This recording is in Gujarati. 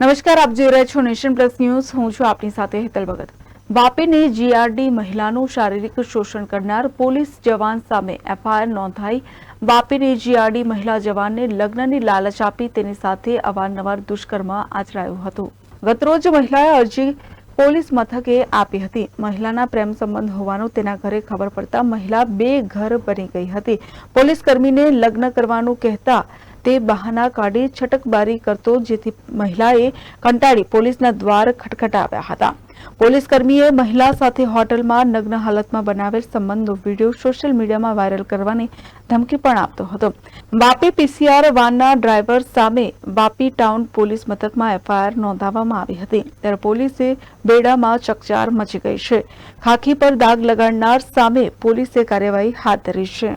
નમસ્કાર, આપ જોઈ રહ્યા છો નેશન પ્લસ ન્યૂઝ. હું છું આપની સાથે હેતલ ભગત. વાપીની જીઆરડી મહિલાનું શારીરિક શોષણ કરનાર પોલીસ જવાન સામે એફઆઈઆર નોંધાઈ. વાપીની જીઆરડી મહિલા જવાનને લગ્નની લાલચ આપી તેની સાથે અવારનવાર દુષ્કર્મ આચરાયું હતું. ગતરોજ મહિલાએ અરજી પોલીસ મથકે આપી હતી. મહિલાના પ્રેમ સંબંધ હોવાનું તેના ઘરે ખબર પડતા મહિલા બે ઘર બની ગઈ હતી. પોલીસ કર્મીને લગ્ન કરવાનું કહેતા તે બહાના કાઢી છટકબારી કરતો, જેથી મહિલાએ કંટાળી પોલીસના દ્વાર ખટખટાવ્યા હતા. પોલીસ કર્મીએ મહિલા સાથે હોટલમાં નગ્ન હાલતમાં બનાવેલ સંબંધનો વીડિયો સોશિયલ મીડિયામાં વાયરલ કરવાની ધમકી પણ આપતો હતો. વાપી પીસીઆર વાનના ડ્રાઈવર સામે વાપી ટાઉન પોલીસ મથકમાં એફઆઈઆર નોંધાવવામાં આવી હતી. ત્યારે પોલીસે બેડામાં ચકચાર મચી ગઈ છે. ખાખી પર દાગ લગાડનાર સામે પોલીસે કાર્યવાહી હાથ ધરી છે.